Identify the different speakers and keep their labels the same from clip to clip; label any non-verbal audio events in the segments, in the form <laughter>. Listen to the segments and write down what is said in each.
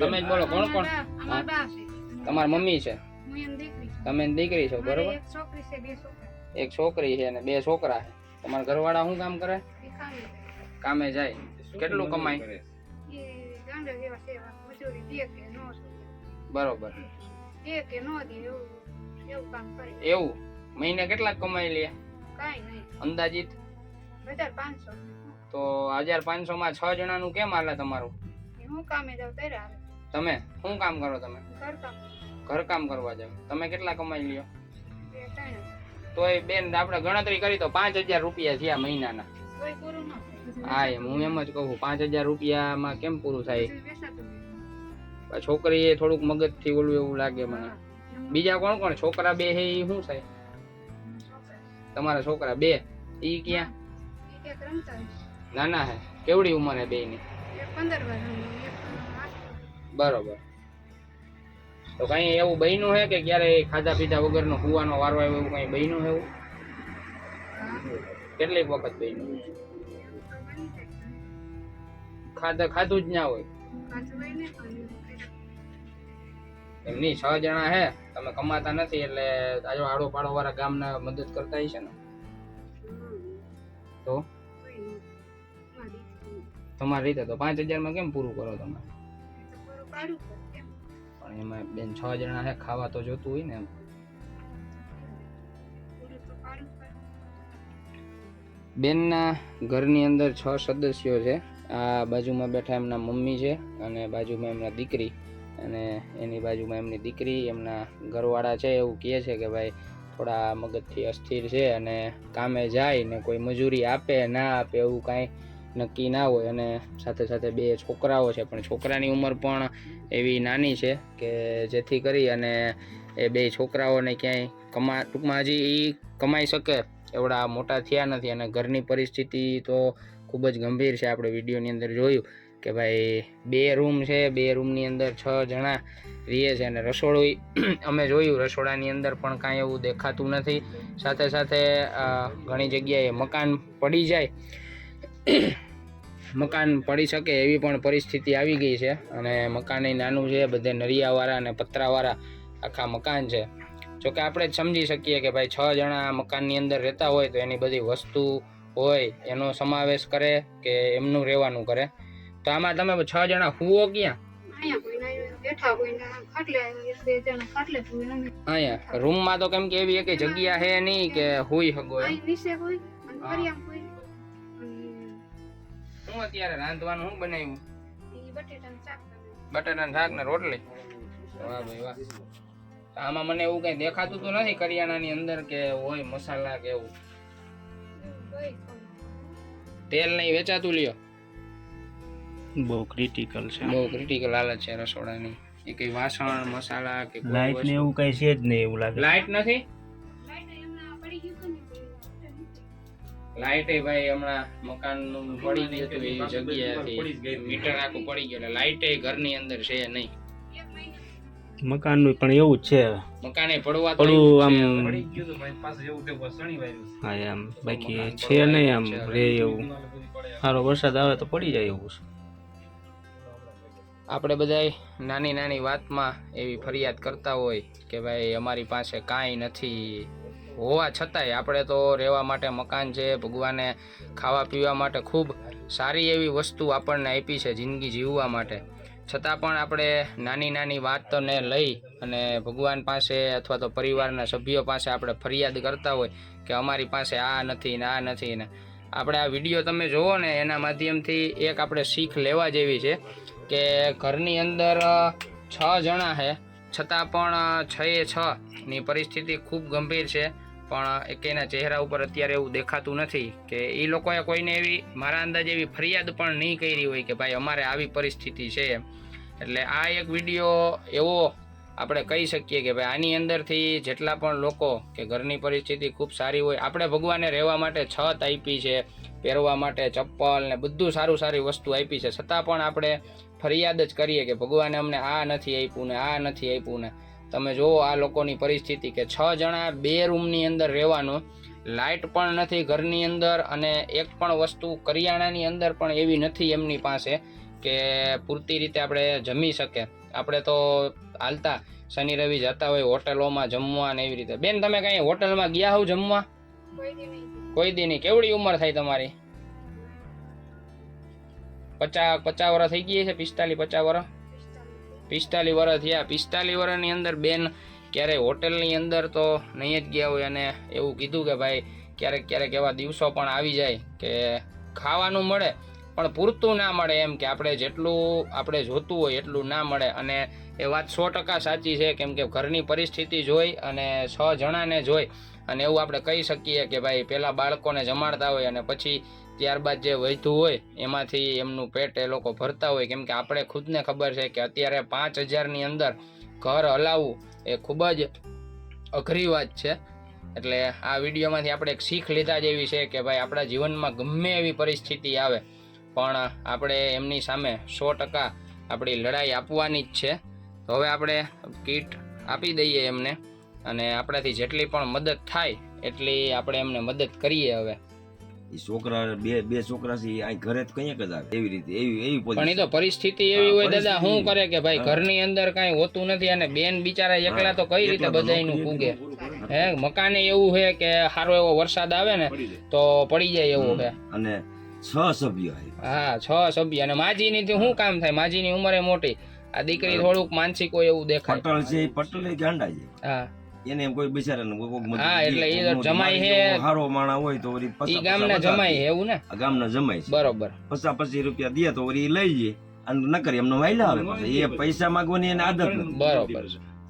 Speaker 1: બોલો કોણ કોણ?
Speaker 2: અમારા બા છે.
Speaker 1: તમારા મમ્મી છે. તમે દીકરી છો બરોબર?
Speaker 2: એક છોકરી છે બે છોકરા.
Speaker 1: એક છોકરી છે અને બે છોકરા છે. તમારા ઘરવાળા શું કામ કરે?
Speaker 2: કામે જાય.
Speaker 1: કેટલું કમાય?
Speaker 2: નો
Speaker 1: બરોબર.
Speaker 2: દે કે નો દે એવું એવું કામ કરે.
Speaker 1: એવું? મહિને કેટલાક કમાઈ લે?
Speaker 2: કાંઈ
Speaker 1: અંદાજિત? તો હજાર પાંચસો માં છ જણાનું કેમ હાલે તમારું?
Speaker 2: હું કામે જાવ ત્યારે
Speaker 1: તમે? શું કામ કરો તમે?
Speaker 2: ઘર કામ
Speaker 1: ઘર કામ કરવા જાવ તમે કેટલા કમાઈ લ્યો?
Speaker 2: બે ત્રણ.
Speaker 1: તોય બેન આપણે ગણતરી કરી તો પાંચ હજાર રૂપિયા થયા મહિનાના.
Speaker 2: કોઈ પૂરું ન થાય.
Speaker 1: હા એમ હું એમ જ કહું પાંચ હજાર રૂપિયામાં કેમ પૂરું થાય?
Speaker 2: બધું વેચાતું જાય.
Speaker 1: આ છોકરી એ થોડુંક મગજથી ઓલું એવું લાગે મને.
Speaker 2: હા. એમ.
Speaker 1: બીજા કોણ કોણ? છોકરા બે હે ઈ શું થાય?
Speaker 2: છોકરા.
Speaker 1: તમારા છોકરા બે? ઈ ક્યાં?
Speaker 2: એ ક્યાંક રમતા હોય.
Speaker 1: નાના હે. કેવડી ઉંમર હે બે ની
Speaker 2: એક પંદર વર્ષનું, એક આઠ
Speaker 1: બરોબર તો કઈ એવું બન્યું હે કે ક્યારે ખાધા પીધા વગરનો હુવાનો વારો આવ્યો એવું કઈ બન્યું એવું. કેટલીક વખત બન્યું. ખાધા ખાધું જ ના હોય. એમની છ જણા હે તમે કમાતા નથી એટલે આજો આડો પાડો વાળા ગામના મદદ કરતા હશે ને તો તમારી રીતે તો પાંચ હજારમાં કેમ પૂરું કરો તમે પણ એમાં બેન છ જણા હે ખાવા તો જોતું હોય ને એમ. બેનના ઘરની અંદર છ સદસ્યો છે. આ બાજુમાં બેઠા એમના મમ્મી છે અને બાજુમાં એમના દીકરી. અને એની બાજુમાં એમની દીકરી, એમના ઘરવાળા છે, એવું કહે છે કે ભાઈ, થોડા મગજથી અસ્થિર છે અને કામે જાય ને કોઈ મજૂરી આપે, ના આપે, એવું કાંઈ નક્કી ના હોય અને સાથે સાથે બે છોકરાઓ છે. પણ છોકરાની ઉંમર પણ એવી નાની છે કે જેથી કરી અને એ બે છોકરાઓને ક્યાંય કમા, ટૂંકમાં હજી એ કમાઈ શકે એવડા મોટા થયા નથી અને ઘરની પરિસ્થિતિ તો ખૂબ જ ગંભીર છે. આપણે વિડીયોની અંદર જોયું કે ભાઈ બે રૂમ છે, બે રૂમની અંદર છ જણા રહીએ છે અને રસોડું <clears throat> અમે જોયું. રસોડાની અંદર પણ કાંઈ એવું દેખાતું નથી. સાથે સાથે ઘણી જગ્યાએ મકાન પડી જાય. <coughs> મકાન પડી શકે એવી પણ પરિસ્થિતિ આવી ગઈ છે અને મકાન નાનું છે બધે નરિયાવાળા અને પતરાવાળા આખા મકાન છે. જોકે આપણે જ સમજી શકીએ કે ભાઈ છ જણા મકાનની અંદર રહેતા હોય તો એની બધી વસ્તુ હોય એનો સમાવેશ કરે કે એમનું રહેવાનું કરે. તો આમાં તમે છ જણા હુઓ ક્યાં?
Speaker 2: અહીંયા
Speaker 1: રૂમમાં તો કેમ કે એવી એક જગ્યા છે નહીં કે હુઈ શકો હું અત્યારે રાંધવાનું શું બનાવ્યું?
Speaker 2: બટેટાનું શાક
Speaker 1: ને રોટલી? વાહ ભાઈ વાહ. આમાં મને એવું કઈ દેખાતું તો નથી કરિયાણાની અંદર કે હોય મસાલા કે એવું. તેલ નહીં વેચાતું લ્યો.
Speaker 3: બહુ ક્રિટિકલ છે.
Speaker 1: બહુ ક્રિટિકલ હાલત છે રસોડાની. એ કઈ વાસણ મસાલા કે
Speaker 3: લાઈટ ને એવું કઈ છે જ નહીં એવું લાગે.
Speaker 1: લાઈટ નથી?
Speaker 2: લાઈટ
Speaker 1: ભાઈ હમણાં મકાનનું પડી ગયું હતું એ જગ્યાએથી મીટર આખું પડી ગયું એટલે લાઈટ એ ઘરની અંદર છે નહીં.
Speaker 3: મકાનનું પણ એવું જ છે
Speaker 1: મકાને પડવા તો
Speaker 3: પડવું
Speaker 1: એવું
Speaker 3: આમ
Speaker 1: છે.
Speaker 3: હા એમ. બાકી છે નહીં આમ રે એવું. સારો વરસાદ આવે તો પડી જાય એવું છે.
Speaker 1: આપણે બધાય નાની નાની વાતમાં એવી ફરિયાદ કરતા હોય કે ભાઈ અમારી પાસે કાંઈ નથી. હોવા છતાંય આપણે તો રહેવા માટે મકાન છે, ભગવાને ખાવા પીવા માટે ખૂબ સારી એવી વસ્તુ આપણને આપી છે જિંદગી જીવવા માટે. છતાં પણ આપણે નાની નાની વાતને લઈ અને ભગવાન પાસે અથવા તો પરિવારના સભ્યો પાસે આપણે ફરિયાદ કરતા હોય કે અમારી પાસે આ નથી ને આ નથી ને. આપણે આ વીડિયો તમે જુઓ ને એના માધ્યમથી એક આપણે શીખ લેવા જેવી છે કે ઘરની અંદર છ જણા છે. છતાં પણ છ એ છ ની પરિસ્થિતિ ખૂબ ગંભીર છે. પણ એકેના ચહેરા ઉપર અત્યારે એવું દેખાતું નથી કે એ લોકોએ કોઈને એવી, મારા અંદાજ એવી ફરિયાદ પણ નહીં કરી હોય કે ભાઈ અમારે આવી પરિસ્થિતિ છે એટલે આ એક વીડિયો એવો આપણે કહી શકીએ કે ભાઈ આની અંદરથી જેટલા પણ લોકો કે ઘરની પરિસ્થિતિ ખૂબ સારી હોય, આપણે ભગવાને રહેવા માટે છત આપી છે. પહેરવા માટે ચપ્પલ ને બધું સારું સારી વસ્તુ આપી છે. છતાં પણ આપણે ફરિયાદ જ કરીએ કે ભગવાને અમને આ નથી આપ્યું ને આ નથી આપ્યું ને. તમે જુઓ આ લોકોની પરિસ્થિતિ કે છ જણા બે રૂમની અંદર રહેવાનું લાઇટ પણ નથી ઘરની અંદર અને એક પણ વસ્તુ કરિયાણાની અંદર પણ એવી નથી એમની પાસે કે પૂરતી રીતે આપણે જમી શકે આપણે તો હાલતા શનિ રવિ જતા હોય હોટલોમાં જમવા ને એવી રીતે. બેન, તમે કઈ હોટલમાં ગયા હોવ જમવા?
Speaker 2: કોઈ દી નહીં.
Speaker 1: કેવડી ઉંમર થાય તમારી? પચાસ પચાસ વર્ષ થઈ ગઈ છે, પિસ્તાલીસ પચાસ વર્ષ પિસ્તાલીસ વર્ષ થયા. પિસ્તાલીસ વર્ષની અંદર બેન ક્યારેય હોટેલની અંદર તો નહીં જ ગયા હોય અને એવું કીધું કે ભાઈ, ક્યારેક ક્યારેક એવા દિવસો પણ આવી જાય કે ખાવાનું મળે, પણ પૂરતું ના મળે એમ કે આપણે જેટલું આપણે જોતું હોય એટલું ના મળે. અને એ વાત સો ટકા સાચી છે, કેમ કે ઘરની પરિસ્થિતિ જોઈ અને છ જણાને જોઈ. અને એવું આપણે કહી શકીએ કે ભાઈ પહેલાં બાળકોને જમાડતા હોય અને પછી ત્યારબાદ જે વધ્યું હોય, એમાંથી એમનું પેટ એ લોકો ભરતા હોય. કેમ કે આપણે ખુદને ખબર છે કે અત્યારે પાંચ હજારની અંદર ઘર હલાવવું એ ખૂબ જ અઘરી વાત છે. એટલે આ વિડીયોમાંથી આપણે એક શીખ લીધા જેવી છે કે ભાઈ આપણા જીવનમાં ગમે એવી પરિસ્થિતિ આવે, પણ આપણે એમની સામે સો ટકા આપણી લડાઈ આપવાની જ છે. તો હવે આપણે કીટ આપી દઈએ એમને. અને આપણાથી જેટલી પણ મદદ થાય એટલી આપણે એમને મદદ કરીએ હવે.
Speaker 4: એ છોકરા બે બે છોકરા છે અહીં ઘરે જ કંઈક જ આવે. એવી રીતે એવી એવી
Speaker 1: પણ એ તો પરિસ્થિતિ. એવી હોય દાદા શું કરે કે ભાઈ ઘરની અંદર કઈ હોતું નથી અને બેન બિચારા એકલા તો કઈ રીતે
Speaker 4: તો
Speaker 1: બધાયનું પૂગે. હે મકાને એવું છે કે સારો એવો વરસાદ આવે ને તો પડી જાય એવું છે
Speaker 4: અને છ સભ્ય
Speaker 1: હા. છ સભ્ય. અને માજીની થી શું કામ થાય? માજીની ઉંમરે મોટી. આ દીકરી થોડુંક માનસિક હોય એવું દેખાય.
Speaker 4: પટલ છે પટલ ગાંડા છે.
Speaker 1: હા.
Speaker 4: એને એમ કોઈ બિચારાને કોઈ કોક મદદ
Speaker 1: હા, એટલે એ જમાઈ હે.
Speaker 4: હારો માણા હોય તો વળી પચાસ-
Speaker 1: ઈ ગામના જમાઈ
Speaker 4: હે
Speaker 1: એવું ને?
Speaker 4: આ ગામના જમાઈ છે.
Speaker 1: બરોબર.
Speaker 4: પચાસ પચીસ રૂપિયા દે તો વળી લઈ જાય. અને ન કરી એમનો વાયલા આવે પાછા. એ પૈસા માંગવાની એને આદત નથી.
Speaker 1: બરોબર.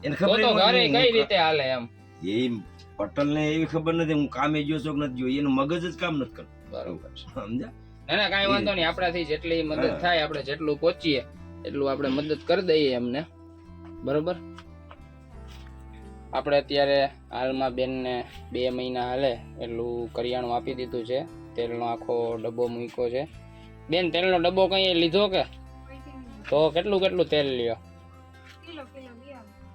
Speaker 4: એને ખબર
Speaker 1: તો ઘરે કઈ રીતે હાલે એમ?
Speaker 4: એ પટલ ને એવી ખબર નથી. હું કામે ગયો છો કે નથી ગયો. એનું મગજ જ કામ નથી કરતું.
Speaker 1: બરોબર. સમજા
Speaker 4: સમજ્યા?
Speaker 1: ના ના કાંઈ વાંધો નહીં. આપણાથી જેટલી મદદ થાય આપણે જેટલું પહોંચીએ એટલું આપણે મદદ કરી દઈએ એમને. બરોબર? આપણે અત્યારે હાલમાં બેનને બે મહિના હાલે એટલું કરિયાણું આપી દીધું છે. તેલનો આખો ડબ્બો મૂક્યો છે. બેન તેલનો ડબ્બો કંઈ લીધો કે? તો કેટલું કેટલું તેલ લ્યો?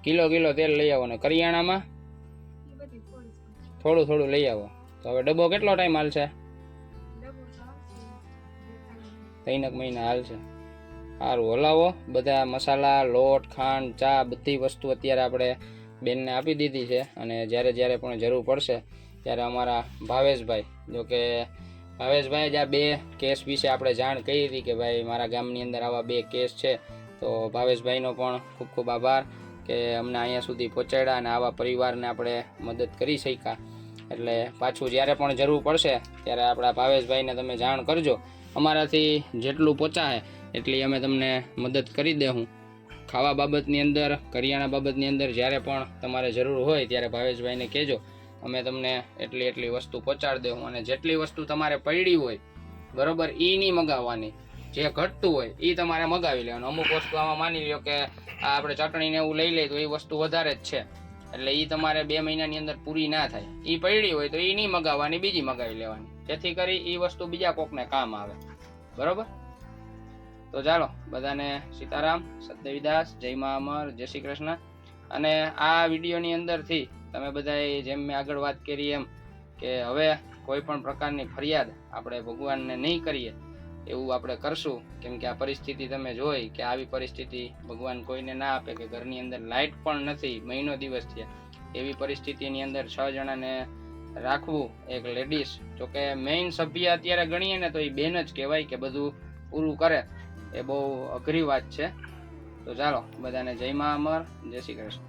Speaker 2: કિલો કિલો
Speaker 1: તેલ લઈ આવો ને કરિયાણામાં?
Speaker 2: થોડી થોડી
Speaker 1: લઈ આવો. તો હવે ડબ્બો કેટલો ટાઈમ હાલશે? ત્રણેક મહિના હાલ છે સારું હલાવો. બધા મસાલા લોટ ખાંડ ચા બધી વસ્તુ અત્યારે આપણે બેનને આપી દીધી છે અને જ્યારે જ્યારે પણ જરૂર પડશે ત્યારે અમારા ભાવેશભાઈ, જો કે ભાવેશભાઈ જ આ બે કેસ વિશે આપણે જાણ કરી હતી કે ભાઈ મારા ગામની અંદર આવા બે કેસ છે, તો ભાવેશભાઈનો પણ ખૂબ ખૂબ આભાર કે અમને અહીંયા સુધી પહોંચાડ્યા અને આવા પરિવારને આપણે મદદ કરી શક્યા. એટલે પાછું જ્યારે પણ જરૂર પડશે ત્યારે આપણા ભાવેશભાઈને તમે જાણ કરજો. અમારાથી જેટલું પહોંચાય એટલી અમે તમને મદદ કરી દેવું ખાવા બાબતની અંદર, કરિયાણા બાબતની અંદર જ્યારે પણ તમારે જરૂર હોય ત્યારે ભાવેશભાઈને કહેજો. અમે તમને એટલી એટલી વસ્તુ પહોંચાડી દેવું અને જેટલી વસ્તુ તમારે પડી હોય, બરોબર એ નહીં મગાવવાની. જે ઘટતું હોય એ તમારે મગાવી લેવાનું. અમુક વસ્તુ આમાં માની લ્યો કે આ આપણે ચટણીને એવું લઈ લઈએ તો એ વસ્તુ વધારે જ છે. એટલે એ તમારે બે મહિનાની અંદર પૂરી ના થાય. એ પડી હોય તો એ નહીં મગાવવાની, બીજી મગાવી લેવાની. જેથી કરી એ વસ્તુ બીજા કોકને કામ આવે. બરોબર? તો ચાલો, બધાને સીતારામ સત્યવિદાસ જય મા અમર, જય શ્રી કૃષ્ણ. અને આ વિડીયોની અંદરથી તમે બધાએ જેમ મેં આગળ વાત કરી એમ કે હવે કોઈ પણ પ્રકારની ફરિયાદ આપણે ભગવાનને નહીં કરીએ એવું આપણે કરશું, કેમ કે આ પરિસ્થિતિ તમે જોઈ કે આવી પરિસ્થિતિ ભગવાન કોઈને ના આપે, કે ઘરની અંદર લાઇટ પણ નથી, મહિનો દિવસ થયા. એવી પરિસ્થિતિની અંદર છ જણાને રાખવું એક લેડીઝ, જોકે મેઇન સભ્ય અત્યારે ગણીએ ને તો એ બેન જ કહેવાય કે બધું પૂરું કરે. એ બહુ અઘરી વાત છે. તો ચાલો બધાને જય મા અમર જય શ્રી કૃષ્ણ.